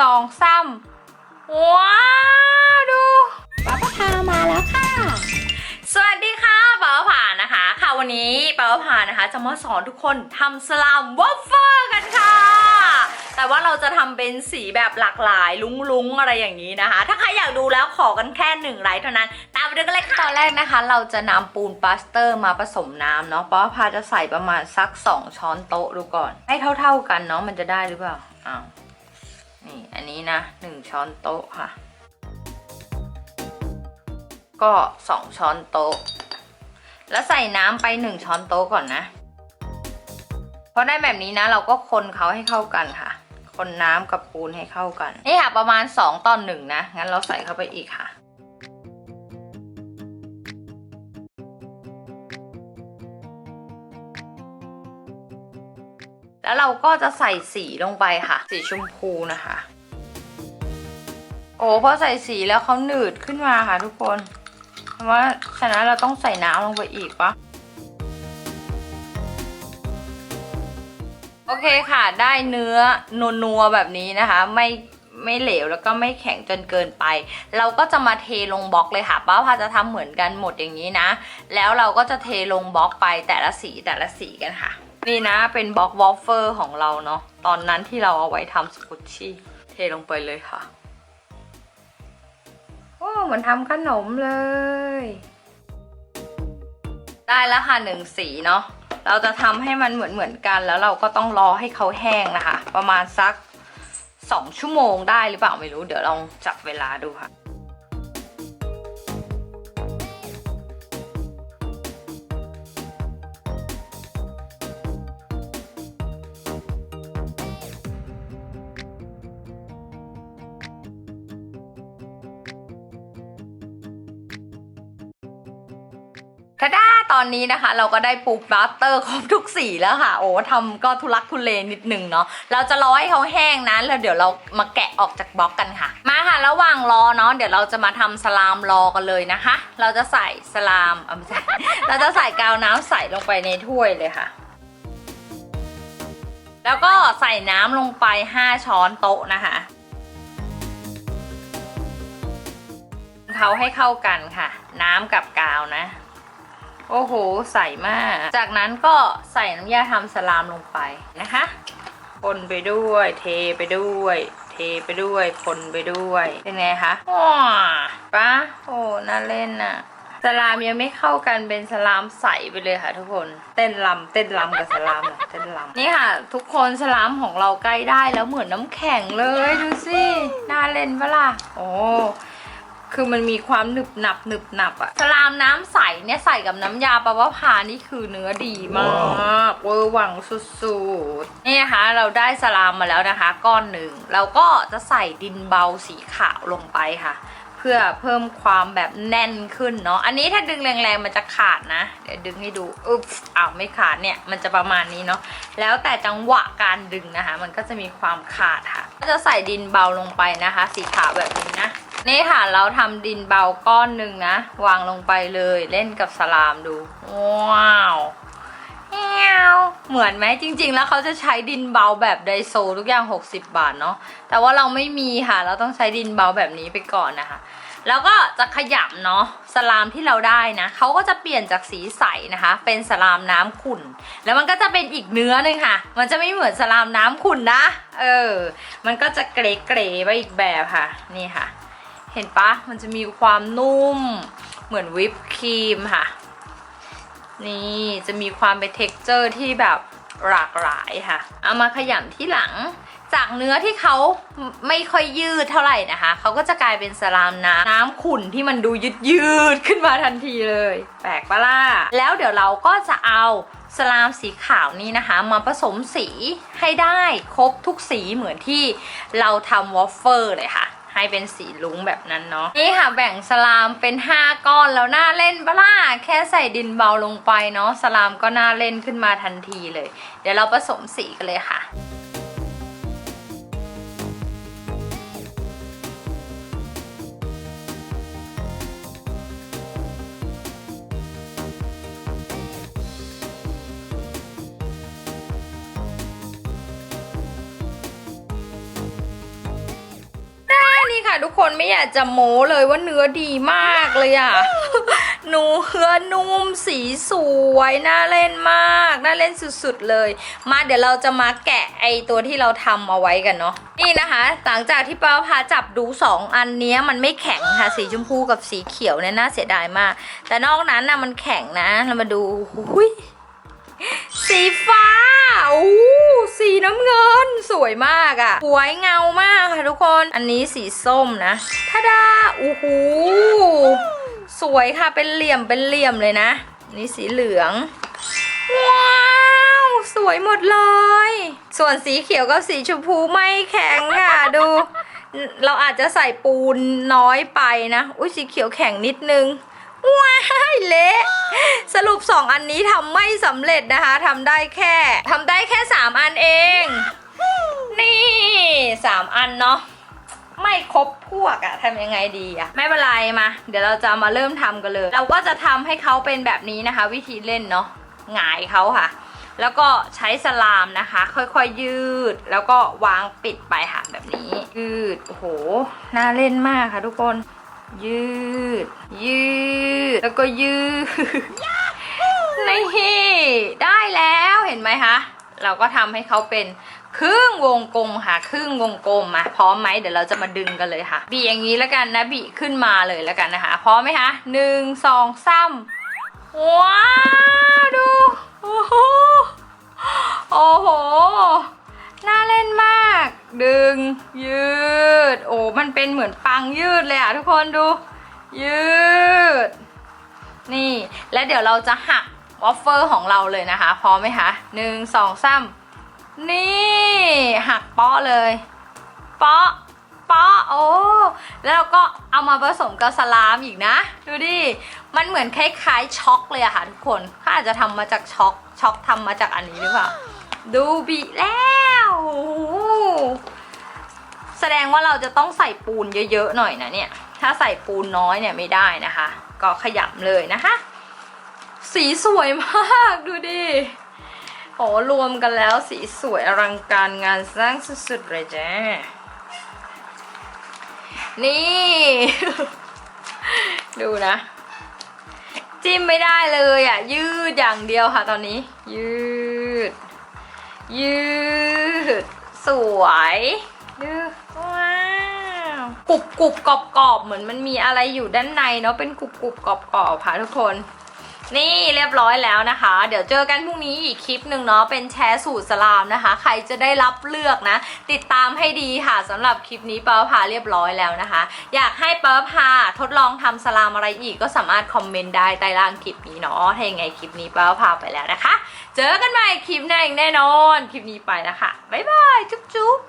สองสามว้าวดูป้าปพามาแล้วค่ะ สวัสดีค่ะป้าผ่านะคะ ค่ะวันนี้ป้าผ่านะคะ จะมาสอนทุกคนทำสลามวอฟเฟอร์กันค่ะ แต่ว่าเราจะทำเป็นสีแบบหลากหลายลุ้งๆอะไรอย่างนี้นะคะ ถ้าใครอยากดูแล้วขอกันแค่หนึ่งไลค์เท่านั้น ตามไปดูกันเลยค่ะ ตอนแรกนะคะ เราจะนำปูนปาสเตอร์มาผสมน้ำเนาะป้าพาจะใส่ประมาณสัก 2 ช้อนโต๊ะดูก่อน ให้เท่า ๆกันเนาะมันจะได้หรือเปล่าอ้าว นี่อันนี้นะหนึ่งช้อนโต๊ะค่ะ ก็สองช้อนโต๊ะ แล้วใส่น้ำไปหนึ่งช้อนโต๊ะก่อนนะ พอได้แบบนี้นะ เราก็คนเขาให้เข้ากันค่ะ คนน้ำกับปูนให้เข้ากัน นี่ค่ะประมาณ 2ต่อหนึ่งนะ งั้นเราใส่เข้าไปอีกค่ะ แล้วเราก็จะใส่สีลงไปค่ะ สีชมพูนะคะ โอ้พอใส่สีแล้วเขาหนืดขึ้นมาค่ะทุกคนเพราะว่าฉะนั้นเราต้องใส่น้ำลงไปอีกปะโอเคค่ะได้เนื้อนัวๆแบบนี้นะคะ ไม่ไม่เหลวแล้วก็ไม่แข็งจนเกินไป เราก็จะมาเทลงบล็อกเลยค่ะป้าพาจะทำเหมือนกันหมดอย่างนี้นะ แล้วเราก็จะเทลงบล็อกไปแต่ละสีแต่ละสีกันค่ะ นี่นะเป็นบล็อกวอฟเฟอร์ของเราเนาะตอนนั้นที่เราเอาไว้ทำสกุชชี่เทลงไปเลยค่ะโอ้เหมือนทำขนมเลย ได้แล้วค่ะหนึ่งสีเนาะเราจะทำให้มันเหมือนเหมือนกันแล้วเราก็ต้องรอให้เขาแห้งนะคะ ประมาณสักสองชั่วโมงได้หรือเปล่าไม่รู้เดี๋ยวลองจับเวลาดูค่ะ ทาด้าตอนนี้นะคะ เราก็ได้ปูบัตเตอร์ครบทุกสีแล้วค่ะ โอ้ทำก็ทุลักทุเลนิดหนึ่งเนาะเราจะรอให้เขาแห้งนะแล้วเดี๋ยวเรามาแกะออกจากบล็อกกันค่ะ มาค่ะ ระหว่างรอเนาะเดี๋ยวเราจะมาทำสลามรอกันเลยนะคะ เราจะใส่สลามเออไม่ใช่เราจะใส่กาวน้ำใส่ลงไปในถ้วยเลยค่ะ แล้วก็ใส่น้ำลงไป 5 ช้อนโต๊ะนะคะเขาให้เข้ากันค่ะ น้ำกับกาวนะ โอ้โห ใส่มาก จากนั้นก็ใส่น้ำยาทำสลามลงไปนะคะ คนไปด้วย เทไปด้วย เทไปด้วย คนไปด้วย เป็นไงคะว้าปะโอ้น่าเล่นน่ะสลามยังไม่เข้ากันเป็นสลามใสไปเลยค่ะทุกคนเต้นลำเต้นลำกับสลามเต้นลำนี่ค่ะ ทุกคนสลามของเราใกล้ได้แล้วเหมือนน้ำแข็งเลยดูสิน่าเล่นปะล่ะโอ้ คือมันมีความหนึบหนับหนึบหนับอะสลามน้ำใสเนี่ยใส่กับน้ำยาปลาว่าพานี่คือเนื้อดีมากเวอร์หวังสุดๆนี่นะคะเราได้สลามมาแล้วนะคะ ก้อนหนึ่งเราก็จะใส่ดินเบาสีขาวลงไปค่ะ เพื่อเพิ่มความแบบแน่นขึ้นเนาะอันนี้ถ้าดึงแรงๆมันจะขาดนะ เดี๋ยวดึงให้ดูอุ๊บอ้าวไม่ขาดเนี่ยมันจะประมาณนี้เนาะแล้วแต่จังหวะการดึงนะคะ มันก็จะมีความขาดค่ะ ก็จะใส่ดินเบาลงไปนะคะ สีขาวแบบนี้ นี่ค่ะเราทำดินเบาก้อนหนึ่งนะ วางลงไปเลยเล่นกับสลามดู ว้าวแอวเหมือนไหมจริง ๆ แล้วเขาจะใช้ดินเบาแบบไดโซทุกอย่าง 60 บาทเนาะแต่ว่าเราไม่มีค่ะ เราต้องใช้ดินเบาแบบนี้ไปก่อนนะคะ แล้วก็จะขยำเนาะสลามที่เราได้นะเขาก็จะเปลี่ยนจากสีใสนะคะ เป็นสลามน้ำขุ่น แล้วมันก็จะเป็นอีกเนื้อหนึ่งค่ะ มันจะไม่เหมือนสลามน้ำขุ่นนะ เออ มันก็จะเกรๆไปอีกแบบค่ะ นี่ค่ะ เห็นปะมันจะมีความนุ่ม เหมือนวิปครีมค่ะ นี่จะมีความเป็นเท็กเจอร์ที่แบบหลากหลายค่ะ เอามาขยำที่หลัง จากเนื้อที่เขาไม่ค่อยยืดเท่าไหร่นะคะ เขาก็จะกลายเป็นสลามน้ำน้ำขุ่นที่มันดูยืดยืดขึ้นมาทันทีเลย แปลกปะล่ะ แล้วเดี๋ยวเราก็จะเอาสลามสีขาวนี้นะคะ มาผสมสีให้ได้ครบทุกสีเหมือนที่เราทำวอฟเฟอร์เลยค่ะ ให้เป็นสีลุ้งแบบนั้นเนาะนี่ค่ะแบ่งสลามเป็น 5 ก้อนแล้วน่าเล่นปะล่ะแค่ใส่ดินเบาลงไปเนาะสลามก็น่าเล่นขึ้นมาทันทีเลย เดี๋ยวเราผสมสีกันเลยค่ะ ทุกคนไม่อยากจะโม้เลยว่าเนื้อดีมากเลยอะหนูเนื้อนุ่มสีสวยน่าเล่นมากน่าเล่นสุดๆเลย มาเดี๋ยวเราจะมาแกะไอตัวที่เราทำเอาไว้กันเนาะนี่นะคะ หลังจากที่ป้าพาจับดูสองอันนี้มันไม่แข็งค่ะสีชมพูกับสีเขียวเนี่ยน่าเสียดายมาก แต่นอกนั้นนะมันแข็งนะเรามาดูหุยสีฟ้าอู้สีน้ำเงิน สวยมากอะ่ะสวยเงามากค่ะทุกคน อันนี้สีส้มนะทาดาอู้หูสวยค่ะเป็นเหลี่ยมเป็นเหลี่ยมเลยนะ นี่สีเหลือง ว้าวสวยหมดเลย ส่วนสีเขียวกับสีชมพูไม่แข็งค่ะดู เราอาจจะใส่ปูนน้อยไปนะ อุ้ยสีเขียวแข็งนิดนึงว้ายเละสรุป 2 อันนี้ทำไม่สำเร็จนะคะทำได้แค่ทำได้แค่ 3 อันเอง 3อันเนาะไม่ครบพวกอะทำยังไงดีอะไม่เป็นไรมา เดี๋ยวเราจะมาเริ่มทำกันเลย เราก็จะทำให้เขาเป็นแบบนี้นะคะ วิธีเล่นเนาะหงายเขาค่ะ แล้วก็ใช้สลามนะคะ ค่อยๆยืด แล้วก็วางปิดไปค่ะแบบนี้ ยืดโอ้โหน่าเล่นมากค่ะทุกคน ยืด ยืด แล้วก็ยืดนี่ได้แล้วเห็นไหมคะเราก็ทำให้เขาเป็น ครึ่งวงกลมค่ะครึ่งวงกลมมาพร้อมไหมเดี๋ยวเราจะมาดึงกันเลยค่ะ บีอย่างนี้แล้วกันนะบีขึ้นมาเลยแล้วกันนะคะ พร้อมไหมคะหนึ่งสองสามว้าวดูโอ้โหโอ้โหน่าเล่นมาก ดึง ยืด โอ้มันเป็นเหมือนปังยืดเลยอะทุกคนดู ยืด นี่ แล้วเดี๋ยวเราจะหักวอฟเฟอร์ของเราเลยนะคะ พร้อมไหมคะหนึ่งสองสาม นี่หักเปาะเลยเปาะเปาะโอ้แล้วก็เอามาผสมกับสลามอีกนะ ดูดิมันเหมือนคล้ายๆช็อกเลยอะค่ะทุกคนเขาอาจจะทำมาจากช็อกช็อกทำมาจากอันนี้หรือเปล่าดูบีแล้วแสดงว่าเราจะต้องใส่ปูนเยอะๆหน่อยนะเนี่ย ถ้าใส่ปูนน้อยเนี่ยไม่ได้นะคะ ก็ขยำเลยนะคะ สีสวยมากดูดิ โอ้รวมกันแล้วสีสวยอลังการงานสร้างสุดๆเลยจ้านี่ ดูนะ จิ้มไม่ได้เลยอะ ยืดอย่างเดียวค่ะตอนนี้ ยืด ยืด สวยยืดว้าวกรุบกรุบกรอบกรอบๆเหมือนมันมีอะไรอยู่ด้านในเนาะเป็นกรุบกรุบกรอบกรอบๆค่ะทุกคน นี่เรียบร้อยแล้วนะคะ เดี๋ยวเจอกันพรุ่งนี้อีกคลิปหนึ่งเนาะเป็นแชร์สูตรสลามนะคะ ใครจะได้รับเลือกนะ ติดตามให้ดีค่ะสำหรับคลิปนี้เปาพาเรียบร้อยแล้วนะคะ อยากให้เปาพาทดลองทำสลามอะไรอีกก็สามารถคอมเมนต์ได้ใต้ล่างคลิปนี้เนาะถ้ายังไงคลิปนี้เปาพาไปแล้วนะคะ เจอกันใหม่คลิปหน้าอีกแน่นอน คลิปนี้ไปแล้วค่ะบ๊ายบายจุ๊บจุ๊บ